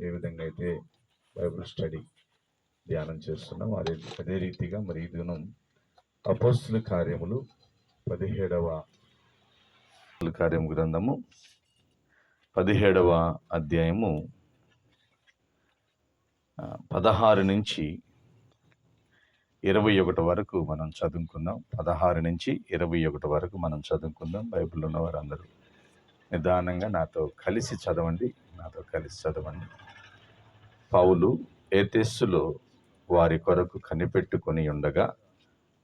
ఏ విధంగా అయితే Bible study ధ్యానం చేస్తున్నాం అదే అదే రీతిగా మరి ఈ దినం అపోస్తుల కార్యములు పదిహేడవ కార్యము గ్రంథము పదిహేడవ అధ్యాయము పదహారు నుంచి ఇరవై ఒకటి వరకు మనం చదువుకుందాం. పదహారు నుంచి ఇరవై ఒకటి వరకు మనం చదువుకుందాం. బైబిల్ ఉన్న వారందరూ నిదానంగా నాతో కలిసి చదవండి. నాతో కలిసి చదవండి. పౌలు ఏతెస్సులో వారి కొరకు కనిపెట్టుకొని ఉండగా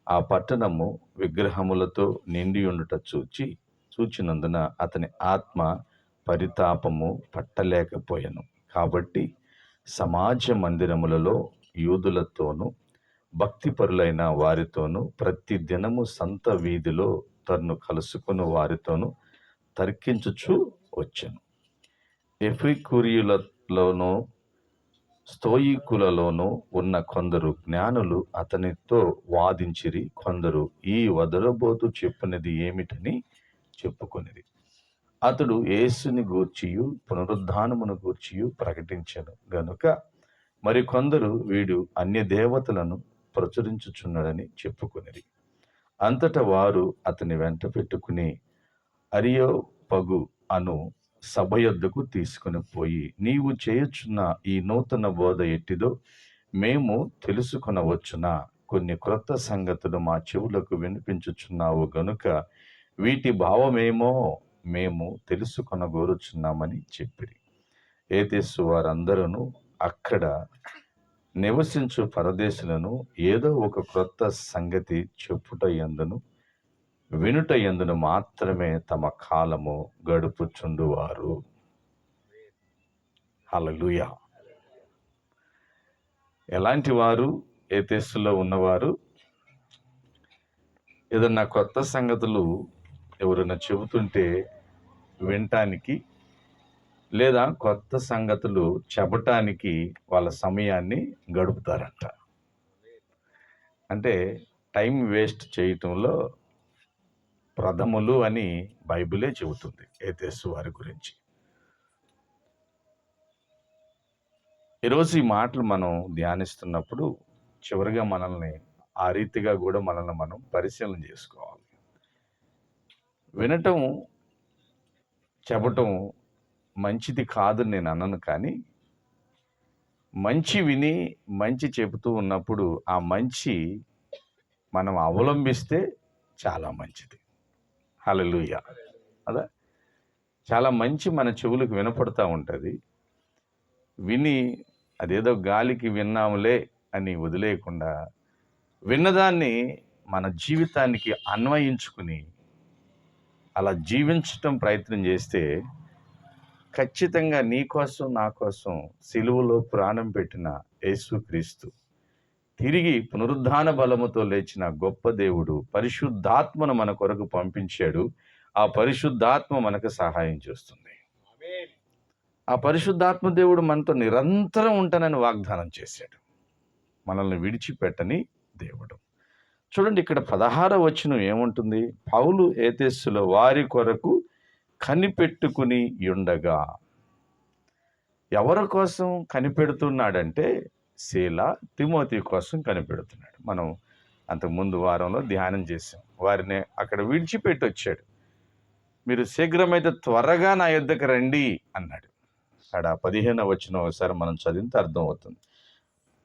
ఆ పట్టణము విగ్రహములతో నిండి ఉండుట చూచి చూచినందున అతని ఆత్మ పరితాపము పట్టలేకపోయాను. కాబట్టి సమాజ మందిరములలో యూదులతోనూ భక్తిపరులైన వారితోనూ ప్రతి దినము సంత వీధిలో తన్ను కలుసుకుని వారితోనూ తర్కించుచూ వచ్చాను. ఎఫ్రికూరియులలోనూ స్తోయికులలోనూ ఉన్న కొందరు జ్ఞానులు అతనితో వాదించిరి కొందరు ఈ వదలబోతు చెప్పినది ఏమిటని చెప్పుకొనిది అతడు యేసుని గూర్చియు పునరుద్ధానమును గూర్చియు ప్రకటించను. గనుక మరికొందరు వీడు అన్య దేవతలను ప్రచురించుచున్నాడని చెప్పుకొనిరి. అంతటా వారు అతని వెంట పెట్టుకుని అరియోపగు అను సభ యొద్దకు తీసుకుని పోయి నీవు చేయుచున్న ఈ నూతన బోధ ఎట్టిదో మేము తెలుసుకొనవచ్చునా? కొన్ని క్రొత్త సంగతులు మా చెవులకు వినిపించుచున్నావు గనుక వీటి భావమేమో మేము తెలుసుకొనగోరుచున్నామని చెప్పిరి. ఏతేసు వారందరూ అక్కడ నివసించు పరదేశులను ఏదో ఒక క్రొత్త సంగతి చెప్పుట ఎందును వినుట ఎందును మాత్రమే తమ కాలము గడుపుచుండువారు. హల్లెలూయా. ఎలాంటి వారు? ఏతేస్సులో ఉన్నవారు? ఏదన్నా కొత్త సంగతులు ఎవరైనా చెబుతుంటే వినటానికి లేదా కొత్త సంగతులు చెప్పటానికి వాళ్ళ సమయాన్ని గడుపుతారంట. అంటే టైం వేస్ట్ చేయటంలో ప్రథములు అని బైబిలే చెబుతుంది ఏతేసు వారి గురించి. ఈరోజు ఈ మాటలు మనం ధ్యానిస్తున్నప్పుడు చివరిగా మనల్ని ఆ రీతిగా కూడా మనల్ని మనం పరిశీలన చేసుకోవాలి. వినటం చెప్పటం మంచిది కాదని నేను అనను కానీ మంచి విని మంచి చెబుతూ ఉన్నప్పుడు ఆ మంచి మనం అవలంబిస్తే చాలా మంచిది. హలలుయ అదా? చాలా మంచి మన చెవులకు వినపడుతూ ఉంటుంది. విని అదేదో గాలికి విన్నాములే అని వదిలేయకుండా విన్నదాన్ని మన జీవితానికి అన్వయించుకుని అలా జీవించటం ప్రయత్నం చేస్తే ఖచ్చితంగా నీ కోసం నా కోసం సిలువలో ప్రాణం పెట్టిన యేసుక్రీస్తు తిరిగి పునరుద్ధాన బలముతో లేచిన గొప్ప దేవుడు పరిశుద్ధాత్మను మన కొరకు పంపించాడు. ఆ పరిశుద్ధాత్మ మనకు సహాయం చేస్తుంది. ఆ పరిశుద్ధాత్మ దేవుడు మనతో నిరంతరం ఉంటానని వాగ్దానం చేశాడు. మనల్ని విడిచిపెట్టని దేవుడు. చూడండి ఇక్కడ పదహార వచనం ఏముంటుంది? పౌలు ఏతెస్సులో వారి కొరకు కనిపెట్టుకుని ఉండగా ఎవరి కోసం కనిపెడుతున్నాడంటే శీల తిమోతి కోసం కనిపెడుతున్నాడు. మనం అంతకుముందు వారంలో ధ్యానం చేసాం వారిని అక్కడ విడిచిపెట్టి వచ్చాడు మీరు శీఘ్రమైతే త్వరగా నా యుద్ధకు రండి అన్నాడు. అక్కడ పదిహేను వచ్చిన ఒకసారి మనం చదివితే అర్థమవుతుంది.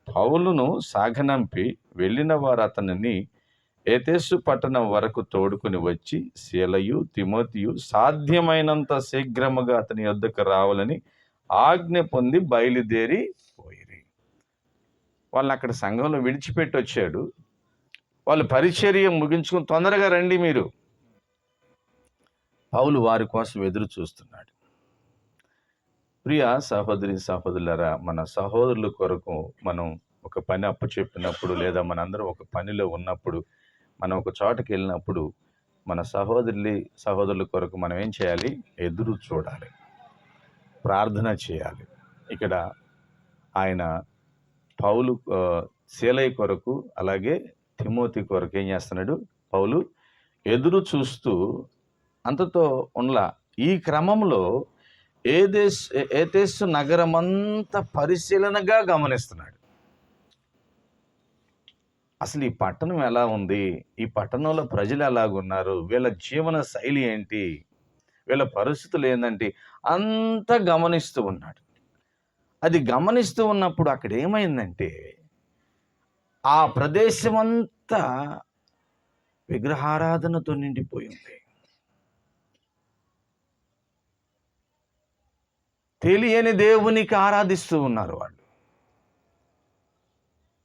పౌలును సాగనంపి వెళ్ళిన వారు అతనిని ఏతేసు పట్టణం వరకు తోడుకుని వచ్చి శీలయు తిమోతియు సాధ్యమైనంత శీఘ్రముగా అతని యొద్దకు రావాలని ఆజ్ఞ పొంది బయలుదేరి వాళ్ళని అక్కడ సంఘంలో విడిచిపెట్టి వచ్చాడు. వాళ్ళు పరిచర్య ముగించుకుని తొందరగా రండి మీరు. పౌలు వారి కోసం ఎదురు చూస్తున్నాడు. ప్రియ సహోదరి సహోదరులరా మన సహోదరుల కొరకు మనం ఒక పని అప్పు చెప్పినప్పుడు లేదా మనందరం ఒక పనిలో ఉన్నప్పుడు మనం ఒక చోటకి వెళ్ళినప్పుడు మన సహోదరులు సహోదరుల కొరకు మనం ఏం చేయాలి? ఎదురు చూడాలి. ప్రార్థన చేయాలి. ఇక్కడ ఆయన పౌలు ఆ, శీలయ్య కొరకు అలాగే తిమోతి కొరకు ఏం చేస్తున్నాడు? పౌలు ఎదురు చూస్తూ అంతతో ఉండలా. ఈ క్రమంలో ఏదేస్ ఏతేసు నగరమంతా పరిశీలనగా గమనిస్తున్నాడు. అసలు ఈ పట్టణం ఎలా ఉంది? ఈ పట్టణంలో ప్రజలు ఎలాగున్నారు? వీళ్ళ జీవన శైలి ఏంటి? వీళ్ళ పరిస్థితులు ఏంటంటే అంతా గమనిస్తూ ఉన్నాడు. అది గమనిస్తూ ఉన్నప్పుడు అక్కడ ఏమైందంటే ఆ ప్రదేశం అంతా విగ్రహారాధనతో నిండిపోయింది తెలియని దేవునికి ఆరాధిస్తూ ఉన్నారు వాళ్ళు.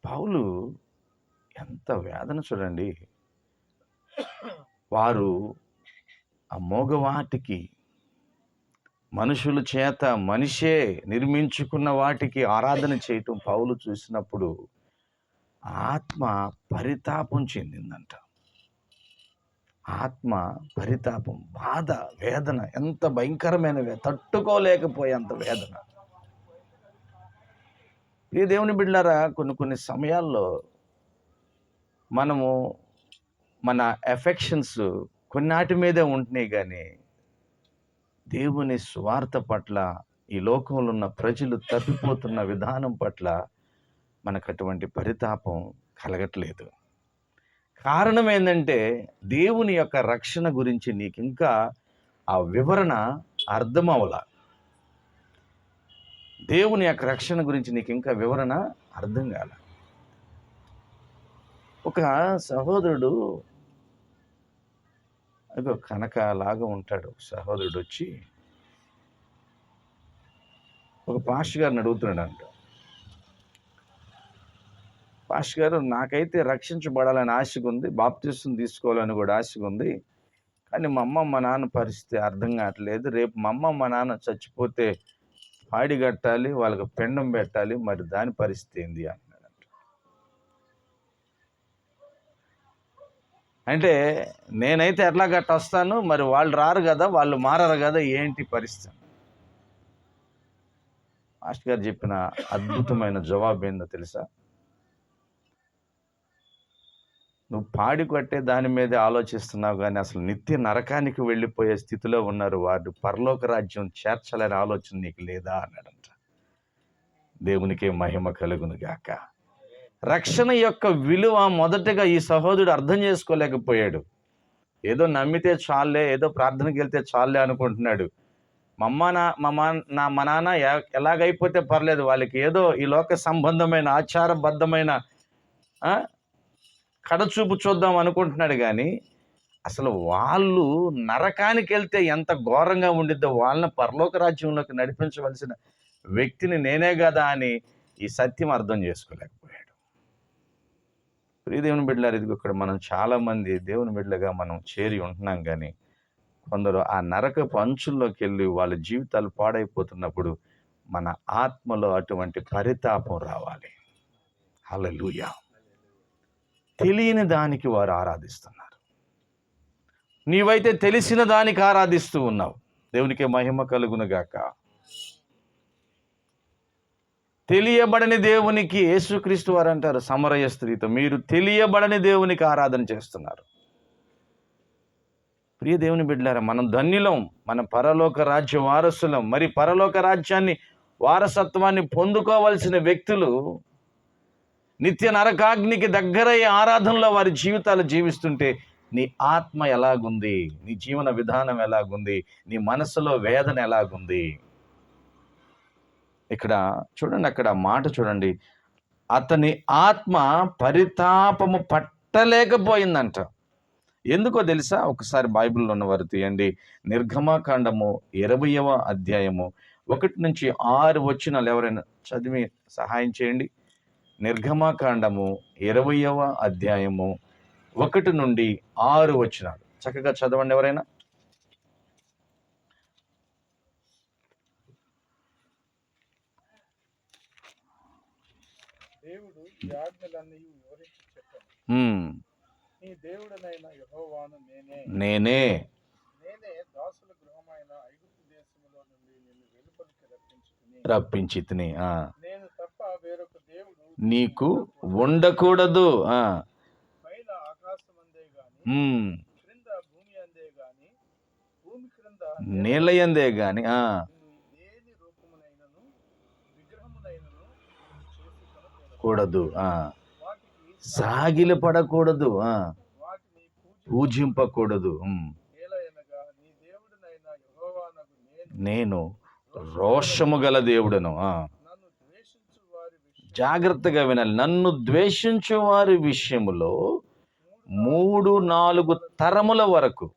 పౌలు ఎంత వేదన చూడండి. వారు ఆ మోగవాటికి మనుషుల చేత మనిషే నిర్మించుకున్న వాటికి ఆరాధన చేయటం పౌలు చూసినప్పుడు ఆత్మ పరితాపం చెందిందంట. ఆత్మ పరితాపం బాధ వేదన ఎంత భయంకరమైన తట్టుకోలేకపోయేంత వేదన. ఈ దేవుని బిడ్డారా కొన్ని కొన్ని సమయాల్లో మనము మన ఎఫెక్షన్స్ కొన్నాటి మీదే ఉంటున్నాయి కానీ దేవుని స్వార్థ పట్ల ఈ లోకంలో ఉన్న ప్రజలు తప్పిపోతున్న విధానం పట్ల మనకు అటువంటి పరితాపం కలగట్లేదు. కారణం ఏంటంటే దేవుని యొక్క రక్షణ గురించి నీకు ఇంకా ఆ వివరణ అర్థమవల దేవుని యొక్క రక్షణ గురించి నీకు ఇంకా వివరణ అర్థం కాల. ఒక సహోదరుడు అదో కనక లాగా ఉంటాడు. సహోదరుడు వచ్చి ఒక పాస్ట్ గారిని అడుగుతున్నాడు అంట పాస్ట్ గారు నాకైతే రక్షించబడాలని ఆశగా ఉంది బాప్తిస్తుంది తీసుకోవాలని కూడా ఆశగా ఉంది కానీ మా అమ్మ మా నాన్న పరిస్థితి అర్థం కావట్లేదు. రేపు మా అమ్మ మా నాన్న చచ్చిపోతే పాడి కట్టాలి వాళ్ళకి పెండం పెట్టాలి మరి దాని పరిస్థితి ఏంది అని అంటే నేనైతే ఎట్లా గట్ట వస్తాను? మరి వాళ్ళు రారు కదా వాళ్ళు మారరు కదా ఏంటి పరిస్థితి? మాస్టర్ గారు చెప్పిన అద్భుతమైన జవాబు ఏందో తెలుసా? నువ్వు పాడి కొట్టే దాని మీదే ఆలోచిస్తున్నావు కానీ అసలు నిత్య నరకానికి వెళ్ళిపోయే స్థితిలో ఉన్నారు వాడు పరలోక రాజ్యం చేర్చాలనే ఆలోచన నీకు లేదా? అన్నాడంట. దేవునికే మహిమ కలుగును గాక. రక్షణ యొక్క విలువ మొదటగా ఈ సహోదరుడు అర్థం చేసుకోలేకపోయాడు. ఏదో నమ్మితే చాలే ఏదో ప్రార్థనకి వెళ్తే చాలే అనుకుంటున్నాడు. మా అమ్మ నా మా నా మా నాన్న ఎలాగైపోతే పర్లేదు వాళ్ళకి ఏదో ఈ లోక సంబంధమైన ఆచారబద్ధమైన కడచూపు చూద్దాం అనుకుంటున్నాడు కానీ అసలు వాళ్ళు నరకానికి వెళ్తే ఎంత ఘోరంగా ఉండిద్దో వాళ్ళని పరలోక రాజ్యంలోకి నడిపించవలసిన వ్యక్తిని నేనే కదా అని ఈ సత్యం అర్థం చేసుకోలేక ప్రియ దేవుని బిడ్డలారు ఇది ఇక్కడ మనం చాలామంది దేవుని బిడ్డలుగా మనం చేరి ఉంటున్నాం కానీ కొందరు ఆ నరకపు అంచుల్లోకి వెళ్ళి వాళ్ళ జీవితాలు పాడైపోతున్నప్పుడు మన ఆత్మలో అటువంటి పరితాపం రావాలి. హలలుయ తెలియని దానికి వారు ఆరాధిస్తున్నారు. నీవైతే తెలిసిన దానికి ఆరాధిస్తూ ఉన్నావు. దేవునికి మహిమ కలుగునుగాక తెలియబడని దేవునికి యేసుక్రీస్తు వారు అంటారు సమరయ స్త్రీతో. మీరు తెలియబడని దేవునికి ఆరాధన చేస్తున్నారు. ప్రియ దేవుని బిడ్డలారా మనం ధన్యులం మన పరలోక రాజ్య వారసులం. మరి పరలోక రాజ్యాన్ని వారసత్వాన్ని పొందుకోవలసిన వ్యక్తులు నిత్య నరకాగ్నికి దగ్గరయ్యే ఆరాధనలో వారి జీవితాలు జీవిస్తుంటే నీ ఆత్మ ఎలాగుంది? నీ జీవన విధానం ఎలాగుంది? నీ మనసులో వేదన ఎలాగుంది? ఇక్కడ చూడండి అక్కడ మాట చూడండి. అతని ఆత్మ పరితాపము పట్టలేకపోయిందంట. ఎందుకో తెలుసా? ఒకసారి బైబిల్లో ఉన్నవారు తీయండి. నిర్గమాకాండము ఇరవయవ అధ్యాయము ఒకటి నుంచి ఆరు వచ్చినాలు ఎవరైనా చదివి సహాయం చేయండి. నిర్గమాకాండము ఇరవయవ అధ్యాయము ఒకటి నుండి ఆరు వచ్చినాలు చక్కగా చదవండి ఎవరైనా దేవుడు ఈ ఆజ్ఞలన్నీ వివరించి చెప్పాను ఉమ్, నీ దేవుడనైన యెహోవాను నేనే నేనే నేనే దాసుల గృహమైన ఐగుప్తు దేశములో నుండి నిన్ను వెలుపలికి రప్పించి తిని నేను. తప్ప వేరొక దేవుడు నీకు ఉండకూడదు ఆకాశమందే గాని ఉమ్, క్రింద భూమి అందే గాని భూమి క్రింద నీలయందే గాని ఆ, నీ విషయమునైనను చేసుకొనకూడదు. కూడదు సాగిలి సాగిల పడకూడదు. పూజింపకూడదు. నేను రోషము గల దేవుడను. జాగ్రత్తగా వినాలి. నన్ను ద్వేషించు వారి విషయములో మూడు నాలుగు తరముల వరకు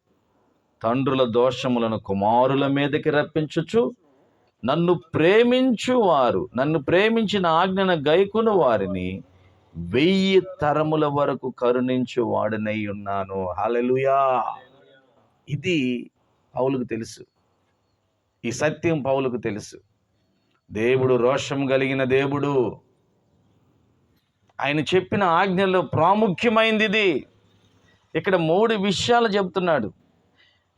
తండ్రుల దోషములను కుమారుల మీదకి రప్పించుచు నన్ను ప్రేమించు వారు నన్ను ప్రేమించిన ఆజ్ఞను గైకును వారిని వెయ్యి తరముల వరకు కరుణించు వాడనై ఉన్నాను. హలలుయా ఇది పౌలకు తెలుసు. ఈ సత్యం పౌలుకు తెలుసు. దేవుడు రోషం కలిగిన దేవుడు. ఆయన చెప్పిన ఆజ్ఞలో ప్రాముఖ్యమైంది ఇది. ఇక్కడ మూడు విషయాలు చెప్తున్నాడు.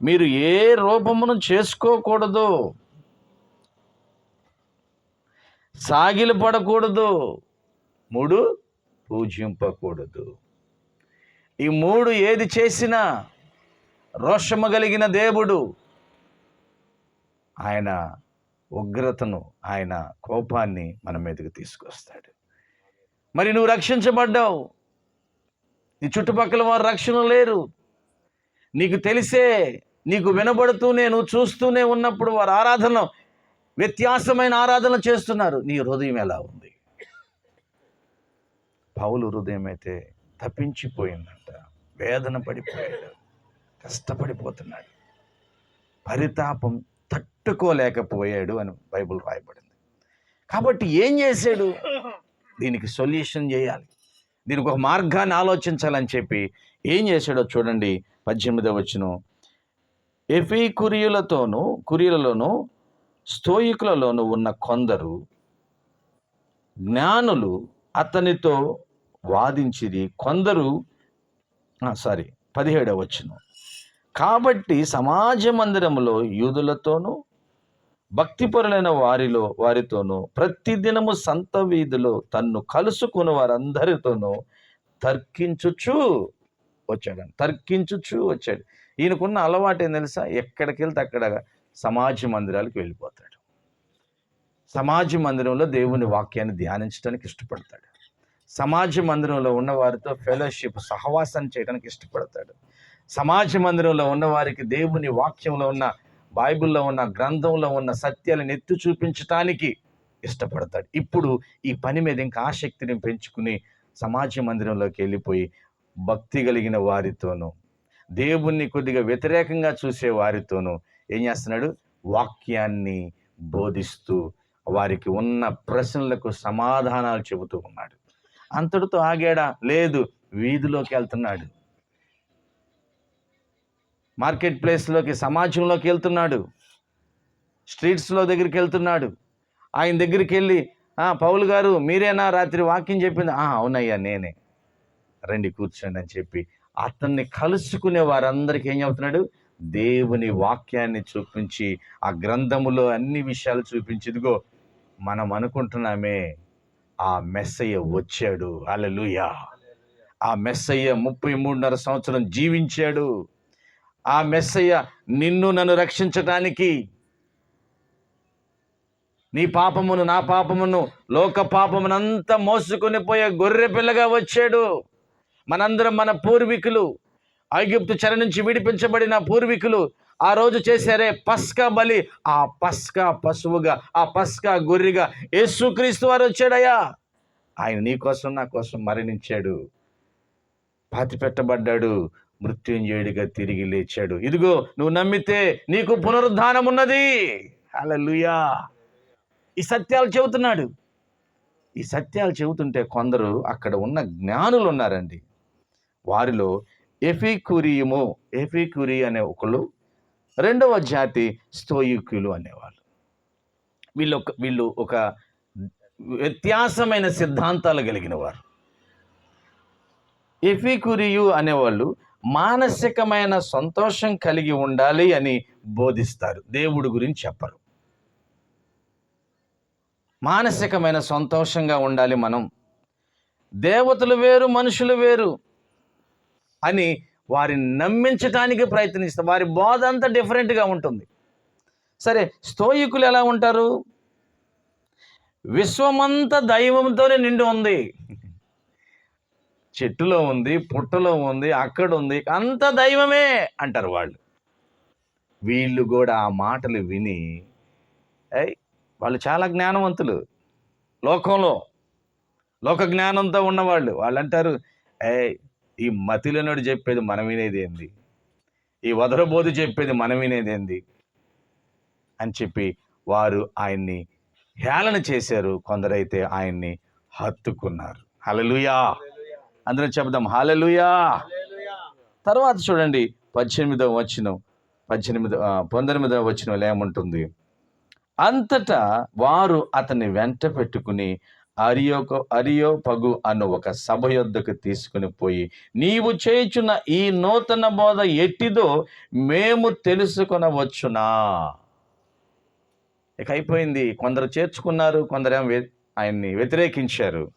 మీరు ఏ రూపమును చేసుకోకూడదు సాగిలు పడకూడదు మూడు పూజింపకూడదు. ఈ మూడు ఏది చేసినా రోషము కలిగిన దేవుడు ఆయన ఉగ్రతను ఆయన కోపాన్ని మన మీదకి తీసుకొస్తాడు. మరి నువ్వు రక్షించబడ్డావు. నీ చుట్టుపక్కల వారు రక్షణ లేరు. నీకు తెలిసే నీకు వినబడుతూనే నువ్వు చూస్తూనే ఉన్నప్పుడు వారు ఆరాధన వ్యత్యాసమైన ఆరాధన చేస్తున్నారు. నీ హృదయం ఎలా ఉంది? పౌలు హృదయం అయితే తప్పించిపోయిందంట. వేదన పడిపోయాడు. కష్టపడిపోతున్నాడు. పరితాపం తట్టుకోలేకపోయాడు అని బైబిల్ రాయబడింది. కాబట్టి ఏం చేశాడు? దీనికి సొల్యూషన్ చేయాలి. దీనికి ఒక మార్గాన్ని ఆలోచించాలని చెప్పి ఏం చేశాడో చూడండి. పద్దెనిమిదవ వచ్చును ఎఫీ కురియులతోనూ కురియులలోనూ స్తోయికులలోనూ ఉన్న కొందరు జ్ఞానులు అతనితో వాదించిరి. కొందరు సారీ పదిహేడవ వచ్చును కాబట్టి సమాజ మందిరంలో యూదులతోనూ భక్తిపరులైన వారిలో వారితోనూ ప్రతిదినము సంత వీధిలో తన్ను కలుసుకున్న వారందరితోనూ తర్కించుచు వచ్చాడు తర్కించుచు వచ్చాడు. ఈయనకున్న అలవాటు ఏం తెలుసా? ఎక్కడికి వెళ్తే అక్కడ సమాజ మందిరాలకు వెళ్ళిపోతాడు. సమాజ మందిరంలో దేవుని వాక్యాన్ని ధ్యానించడానికి ఇష్టపడతాడు. సమాజ మందిరంలో ఉన్నవారితో ఫెలోషిప్ సహవాసం చేయడానికి ఇష్టపడతాడు. సమాజ మందిరంలో ఉన్నవారికి దేవుని వాక్యంలో ఉన్న బైబిల్లో ఉన్న గ్రంథంలో ఉన్న సత్యాలను ఎత్తి చూపించటానికి ఇష్టపడతాడు. ఇప్పుడు ఈ పని మీద ఇంకా ఆసక్తిని పెంచుకుని సమాజ మందిరంలోకి వెళ్ళిపోయి భక్తి కలిగిన వారితోనూ దేవుణ్ణి కొద్దిగా వ్యతిరేకంగా చూసే వారితోనూ ఏం చేస్తున్నాడు? వాక్యాన్ని బోధిస్తూ వారికి ఉన్న ప్రశ్నలకు సమాధానాలు చెబుతూ ఉన్నాడు. అంతటితో ఆగాడా? లేదు వీధిలోకి వెళ్తున్నాడు. మార్కెట్ ప్లేస్లోకి సమాజంలోకి వెళ్తున్నాడు. స్ట్రీట్స్లో దగ్గరికి వెళ్తున్నాడు. ఆయన దగ్గరికి వెళ్ళి పౌలు గారు మీరేనా రాత్రి వాక్యం చెప్పింది? అవునయ్యా నేనే. రండి కూర్చోండి అని చెప్పి అతన్ని కలుసుకునే వారందరికీ ఏం చెబుతున్నాడు? దేవుని వాక్యాన్ని చూపించి ఆ గ్రంథములో అన్ని విషయాలు చూపించి ఇదిగో మనం అనుకుంటున్నామే ఆ మెస్సయ్య వచ్చాడు. అలలుయా ఆ మెస్సయ్య ముప్పై మూడున్నర సంవత్సరం జీవించాడు. ఆ మెస్సయ్య నిన్ను నన్ను రక్షించటానికి నీ పాపమును నా పాపమును లోక పాపమునంతా మోసుకొని పోయే గొర్రె పిల్లగా వచ్చాడు. మనందరం మన పూర్వీకులు. ఐగుప్తు చెర నుంచి విడిపించబడిన పూర్వీకులు ఆ రోజు చేశారే పస్కా బలి. ఆ పస్కా పశువుగా ఆ పస్కా గొర్రెగా యేసుక్రీస్తు వారు వచ్చాడయ్యా. ఆయన నీ కోసం నా కోసం మరణించాడు. పాతి పెట్టబడ్డాడు మృత్యుంజయుడిగా తిరిగి లేచాడు. ఇదిగో నువ్వు నమ్మితే నీకు పునరుద్ధానం ఉన్నది. హల్లెలూయా. ఈ సత్యాలు చెబుతున్నాడు. ఈ సత్యాలు చెబుతుంటే కొందరు అక్కడ ఉన్న జ్ఞానులు ఉన్నారండి. వారిలో ఎఫీకురియము ఎఫీకురి అనే ఒకళ్ళు. రెండవ జాతి స్తోయికులు అనేవాళ్ళు. వీళ్ళు ఒక వీళ్ళు ఒక వ్యత్యాసమైన సిద్ధాంతాలు కలిగిన వారు ఎఫీకురియు అనేవాళ్ళు మానసికమైన సంతోషం కలిగి ఉండాలి అని బోధిస్తారు. దేవుడు గురించి చెప్పరు. మానసికమైన సంతోషంగా ఉండాలి మనం. దేవతలు వేరు మనుషులు వేరు. అని వారిని నమ్మించటానికి ప్రయత్నిస్తాం. వారి బోధ అంతా డిఫరెంట్గా ఉంటుంది. సరే స్తోయికులు ఎలా ఉంటారు? విశ్వమంతా దైవంతోనే నిండి ఉంది. చెట్టులో ఉంది పుట్టలో ఉంది అక్కడ ఉంది అంత దైవమే అంటారు వాళ్ళు. వీళ్ళు కూడా ఆ మాటలు విని వాళ్ళు చాలా జ్ఞానవంతులు. లోకంలో లోక జ్ఞానంతో ఉన్నవాళ్ళు. వాళ్ళు అంటారు ఏ ఈ మతిలనుడు చెప్పేది మనం వినేదేంది ఈ వదరబోధి చెప్పేది మనం వినేదేంది అని చెప్పి వారు ఆయన్ని హేళన చేశారు. కొందరైతే ఆయన్ని హత్తుకున్నారు. హలలుయా అందరం చెప్దాం హలలుయా తర్వాత చూడండి పద్దెనిమిదవ వచ్చిన పద్దెనిమిది పంతొమ్మిదవ వచ్చిన ఏముంటుంది? అంతటా వారు అతన్ని వెంట పెట్టుకుని అరియోక అరియో పగు అను ఒక సభ యొద్దకు తీసుకుని పోయి నీవు చేయుచున్న ఈ నూతన బోధ ఎట్టిదో మేము తెలుసుకొనవచ్చునా? ఇక అయిపోయింది. కొందరు చేర్చుకున్నారు కొందరు వ్య- ఆయన్ని వ్యతిరేకించారు.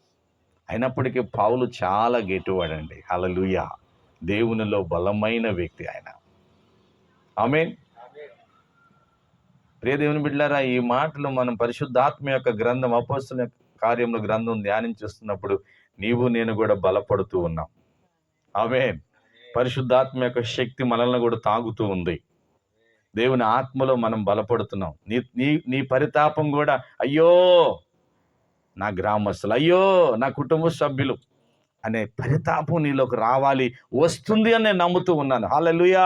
అయినప్పటికీ పావులు చాలా గెటువాడండి అలలుయ దేవునిలో బలమైన వ్యక్తి ఆయన. ఆమెన్. ప్రియ దేవుని బిడ్డారా ఈ మాటలు మనం పరిశుద్ధాత్మ యొక్క గ్రంథం అపోస్తుల కార్యముల గ్రంథం ధ్యానించేస్తున్నప్పుడు నీవు నేను కూడా బలపడుతూ ఉన్నాం. ఆమె పరిశుద్ధాత్మ యొక్క శక్తి మనల్ని కూడా తాగుతూ ఉంది. దేవుని ఆత్మలో మనం బలపడుతున్నాం. నీ నీ నీ పరితాపం కూడా అయ్యో నా గ్రామస్తులు అయ్యో నా కుటుంబ సభ్యులు అనే పరితాపం నీలోకి రావాలి వస్తుంది అని నేను నమ్ముతూ ఉన్నాను. హాలలుయా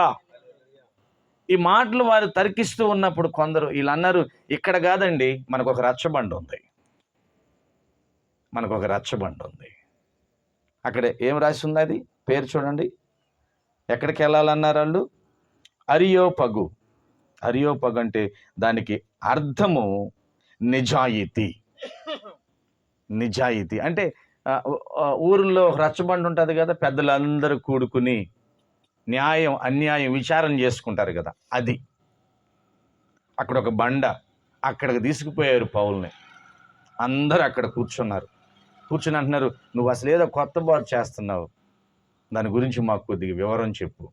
ఈ మాటలు వారు తర్కిస్తూ ఉన్నప్పుడు కొందరు వీళ్ళు అన్నారు ఇక్కడ కాదండి మనకు ఒక రచ్చబండ ఉంది. మనకు ఒక రచ్చబండ ఉంది. అక్కడ ఏం రాసి ఉంది అది? పేరు చూడండి. ఎక్కడికి వెళ్ళాలన్నారు వాళ్ళు? అరియోపగు. అరియోపగు అంటే దానికి అర్థము నిజాయితీ. నిజాయితీ. అంటే ఊరిలో రచ్చబండ ఉంటుంది కదా పెద్దలందరూ కూడుకుని న్యాయం అన్యాయం విచారం చేసుకుంటారు కదా అది. అక్కడ ఒక బండ అక్కడికి తీసుకుపోయారు పౌల్ని. అందరూ అక్కడ కూర్చున్నారు. కూర్చుని అంటున్నారు నువ్వు అసలు ఏదో కొత్త బాధ చేస్తున్నావు. దాని గురించి మాకు కొద్దిగా వివరం చెప్పు.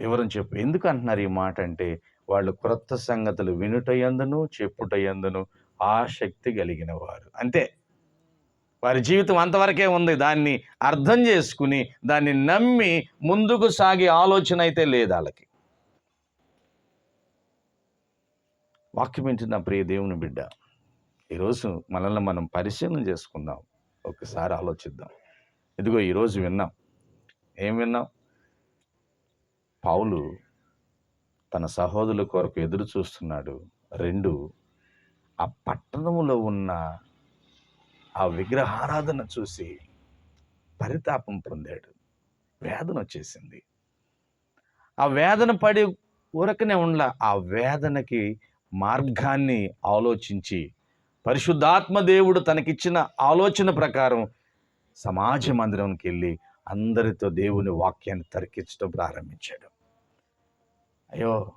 వివరం చెప్పు. ఎందుకు అంటున్నారు ఈ మాట అంటే వాళ్ళు క్రొత్త సంగతులు వినుటయందును చెప్పుటయందును ఆసక్తి కలిగిన వారు. అంతే. వారి జీవితం అంతవరకే ఉంది. దాన్ని అర్థం చేసుకుని దాన్ని నమ్మి ముందుకు సాగే ఆలోచన అయితే లేదు వాళ్ళకి. వాక్యం నా ప్రియ దేవుని బిడ్డ ఈరోజు మనల్ని మనం పరిశీలన చేసుకుందాం. ఒకసారి ఆలోచిద్దాం. ఇదిగో ఈరోజు విన్నాం. ఏం విన్నాం? పౌలు తన సహోదరుల కొరకు ఎదురు చూస్తున్నాడు. రెండు ఆ పట్టణంలో ఉన్న ఆ విగ్రహారాధన చూసి పరితాపం పొందాడు. వేదన వచ్చేసింది. ఆ వేదన పడి ఊరకనే ఉండ ఆ వేదనకి మార్గాన్ని ఆలోచించి పరిశుద్ధాత్మ దేవుడు తనకిచ్చిన ఆలోచన ప్రకారం సమాజ మందిరంకి వెళ్ళి అందరితో దేవుని వాక్యాన్ని తరికించడం ప్రారంభించాడు. అయ్యో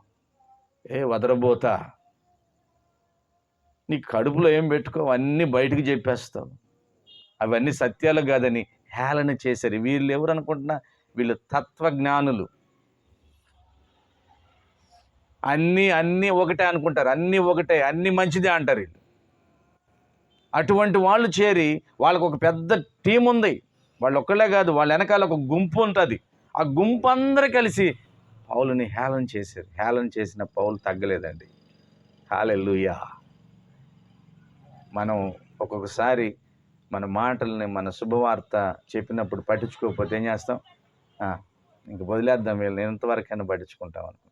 ఏ వదరబోత. నీ కడుపులో ఏం పెట్టుకో అన్నీ బయటకు చెప్పేస్తావు. అవన్నీ సత్యాలు కాదని హేళన చేశారు. వీళ్ళు ఎవరు అనుకుంటున్నా? వీళ్ళు తత్వజ్ఞానులు. అన్నీ అన్నీ ఒకటే అనుకుంటారు. అన్నీ ఒకటే అన్నీ మంచిదే అంటారు వీళ్ళు. అటువంటి వాళ్ళు చేరి వాళ్ళకు ఒక పెద్ద టీం ఉంది. వాళ్ళు ఒక్కళ్ళే కాదు వాళ్ళ వెనకాల ఒక గుంపు ఉంటుంది. ఆ గుంపు అందరూ కలిసి పౌలుని హేళన చేశారు. హేళన చేసిన పౌలు తగ్గలేదండి. హాలెల్లుయా మనం ఒక్కొక్కసారి మన మాటల్ని మన శుభవార్త చెప్పినప్పుడు పట్టించుకోకపోతే ఏం చేస్తాం? ఇంక వదిలేద్దాం వీళ్ళని. ఎంతవరకైనా పట్టించుకుంటాం అనుకో.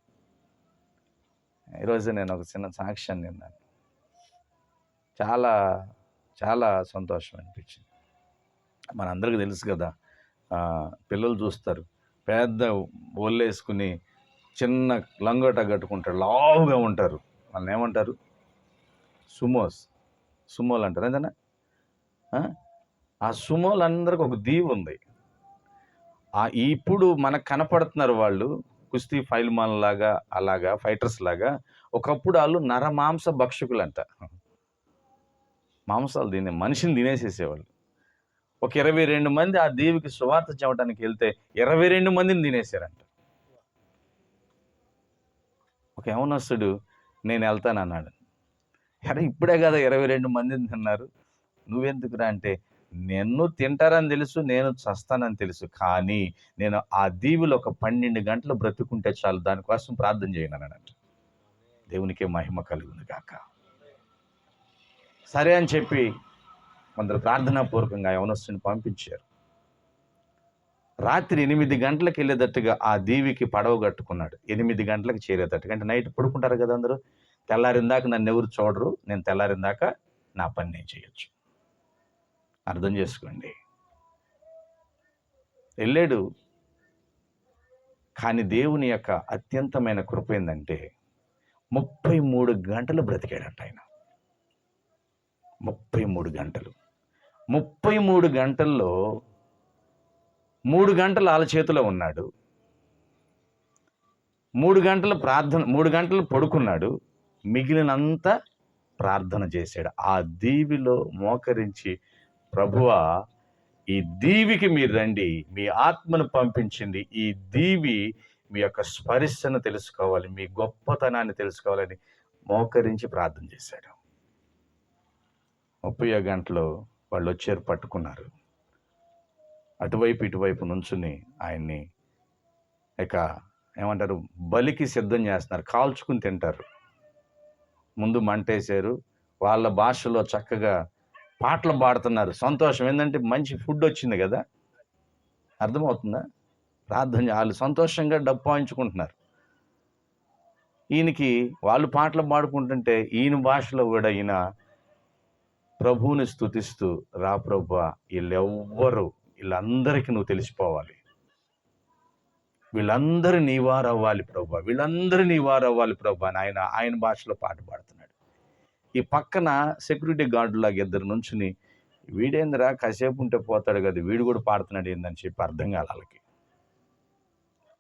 ఈరోజు నేను ఒక చిన్న సాక్ష్యాన్ని విన్నాను. చాలా చాలా సంతోషం అనిపించింది మనందరికీ తెలుసు కదా పిల్లలు చూస్తారు పెద్ద ఒళ్ళేసుకుని చిన్న లంగోట కట్టుకుంటారు లావుగా ఉంటారు. వాళ్ళని ఏమంటారు? సుమోస్ సుమోలు అంటారు. అంతేనా ఆ? సుమోలందరికి సుమోలు అందరికి ఒక దీవి ఉంది. ఇప్పుడు మనకు కనపడుతున్నారు వాళ్ళు కుస్తీ ఫైల్మాన్ లాగా అలాగా ఫైటర్స్ లాగా ఒకప్పుడు వాళ్ళు నరమాంస భక్షకులు అంట మాంసాలు తినే మనిషిని తినేసేసేవాళ్ళు. ఒక ఇరవై రెండు మంది ఆ దేవికి సువార్త చెప్పడానికి వెళ్తే ఇరవై రెండు మందిని తినేశారంట ఒక యవనస్తుడు నేను వెళ్తాను అన్నాడు. అరే ఇప్పుడే కదా ఇరవై రెండు మందిని తిన్నారు. నువ్వెందుకురా? అంటే నిన్ను తింటారని తెలుసు నేను చస్తానని తెలుసు. కానీ నేను ఆ దీవిలో ఒక పన్నెండు గంటలు బ్రతుకుంటే చాలు. దానికోసం ప్రార్థన చేయను అన్నాడు దేవునికే మహిమ కలుగును కాక సరే అని చెప్పి కొందరు ప్రార్థనాపూర్వకంగా యవనస్తుని పంపించారు. రాత్రి ఎనిమిది గంటలకు వెళ్ళేటట్టుగా ఆ దీవికి పడవ కట్టుకున్నాడు. ఎనిమిది గంటలకు చేరేటట్టుగా అంటే నైట్ పడుకుంటారు కదా అందరూ. తెల్లారిందాక నన్ను ఎవరు చూడరు. నేను తెల్లారిందాక నా పని నేను చేయొచ్చు. అర్థం చేసుకోండి. వెళ్ళాడు. కానీ దేవుని యొక్క అత్యంతమైన కృప ఏంటంటే ముప్పై మూడు గంటలు బ్రతికాడంట ఆయన. ముప్పై మూడు గంటలు. ముప్పై మూడు గంటల్లో మూడు గంటలు వాళ్ళ చేతిలో ఉన్నాడు. మూడు గంటలు ప్రార్థన మూడు గంటలు పడుకున్నాడు. మిగిలినంతా ప్రార్థన చేశాడు. ఆ దీవిలో మోకరించి ప్రభువా ఈ దీవికి మీరు రండి. మీ ఆత్మను పంపించింది ఈ దీవి మీ యొక్క స్పరిశను తెలుసుకోవాలి. మీ గొప్పతనాన్ని తెలుసుకోవాలని మోకరించి ప్రార్థన చేశాడు. ముప్పై గంటలో వాళ్ళు వచ్చారు పట్టుకున్నారు. అటువైపు ఇటువైపు నుంచుని ఆయన్ని ఇక ఏమంటారు బలికి సిద్ధం చేస్తున్నారు. కాల్చుకుని తింటారు. ముందు మంటేశారు. వాళ్ళ భాషలో చక్కగా పాటలు పాడుతున్నారు. సంతోషం. ఏంటంటే మంచి ఫుడ్ వచ్చింది కదా. అర్థమవుతుందా? ప్రార్థన వాళ్ళు సంతోషంగా డబ్బు పాయించుకుంటున్నారు ఈయనకి వాళ్ళు పాటలు పాడుకుంటుంటే ఈయన భాషలో కూడా ఈయన ప్రభువుని స్తుతిస్తూ రా ప్రభా వీళ్ళెవ్వరు వీళ్ళందరికీ నువ్వు తెలిసిపోవాలి. వీళ్ళందరూ నీవారవ్వాలి ప్రభు. వీళ్ళందరూ నీవారవ్వాలి ప్రభు. అని ఆయన ఆయన భాషలో పాట పాడుతున్నాడు. ఈ పక్కన సెక్యూరిటీ గార్డులాగా ఇద్దరు నుంచుని వీడేందిరా కాసేపు ఉంటే పోతాడు కదా వీడు కూడా పాడుతున్నాడు ఏందని చెప్పి అర్థం కాదు వాళ్ళకి.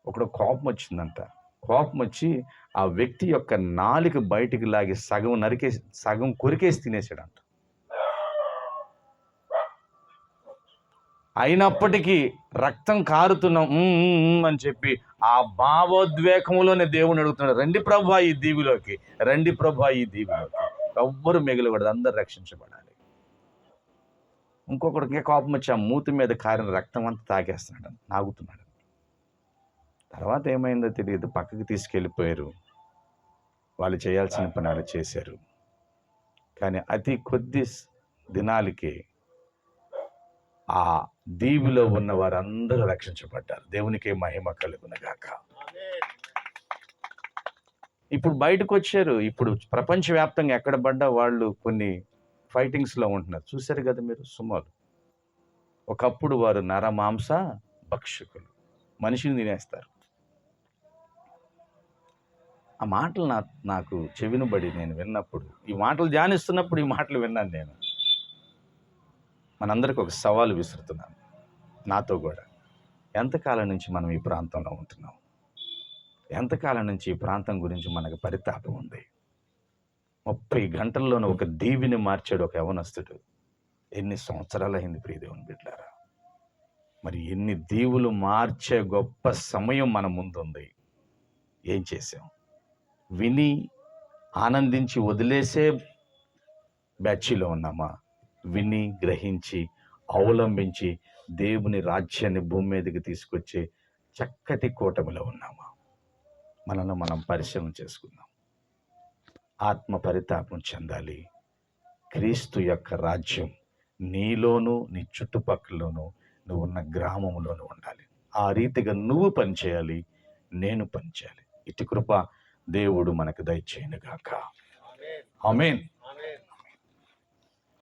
ఒకడు కోపం వచ్చిందంట. కోపం వచ్చి ఆ వ్యక్తి యొక్క నాలుక బయటికి లాగి సగం నరికేసి సగం కొరికేసి తినేసాడంట. అయినప్పటికీ రక్తం కారుతున్నాం "ఉమ్, అని చెప్పి ఆ భావోద్వేగంలోనే దేవుని అడుగుతున్నాడు. రండి ప్రభా ఈ దీవిలోకి రండి ప్రభా ఈ దీవిలోకి. ఎవ్వరు మిగలకూడదు అందరు రక్షించబడాలి. ఇంకొకడికి కోపం వచ్చి ఆ మూతి మీద కారిన రక్తం అంతా తాగేస్తున్నాడు నాగుతున్నాడు. తర్వాత ఏమైందో తెలియదు పక్కకి తీసుకెళ్ళిపోయారు. వాళ్ళు చేయాల్సిన పని వాళ్ళు చేశారు. కానీ అతి కొద్ది దినాలకే దినాలకి ఆ దీవిలో ఉన్న వారందరూ రక్షించబడ్డారు. దేవునికి మహిమ కలుగునగాక. ఇప్పుడు బయటకు వచ్చారు. ఇప్పుడు ప్రపంచవ్యాప్తంగా ఎక్కడ పడ్డా వాళ్ళు కొన్ని ఫైటింగ్స్లో ఉంటున్నారు. చూశారు కదా మీరు సుమారు ఒకప్పుడు వారు నరమాంస భక్షకులు. మనిషిని తినేస్తారు. ఆ మాటలు నా నాకు చెవినబడి నేను విన్నప్పుడు ఈ మాటలు ధ్యానిస్తున్నప్పుడు ఈ మాటలు విన్నాను నేను. మనందరికీ ఒక సవాలు విసురుతున్నాను. నాతో కూడా. ఎంతకాలం నుంచి మనం ఈ ప్రాంతంలో ఉంటున్నాం? ఎంతకాలం నుంచి ఈ ప్రాంతం గురించి మనకు పరితాపం ఉంది? ముప్పై గంటల్లోనే ఒక దీవిని మార్చాడు ఒక యవనస్తుడు. ఎన్ని సంవత్సరాలైంది ప్రియదేవుని బిడ్డారా? మరి ఎన్ని దీవులు మార్చే గొప్ప సమయం మన ముందుంది. ఏం చేసాం విని ఆనందించి వదిలేసే బ్యాచ్లో ఉన్నామా? విని గ్రహించి అవలంబించి దేవుని రాజ్యాన్ని భూమి మీదకి తీసుకొచ్చే చక్కటి కూటమిలో ఉన్నామా? మనల్ని మనం పరిశ్రమ చేసుకుందాం. ఆత్మ పరితాపం చెందాలి. క్రీస్తు యొక్క రాజ్యం నీలోనూ నీ చుట్టుపక్కలలోనూ నువ్వు ఉన్న గ్రామంలోనూ ఉండాలి. ఆ రీతిగా నువ్వు పనిచేయాలి నేను పనిచేయాలి. ఇటు కృప దేవుడు మనకు దయచేయనుగాక. ఆమేన్.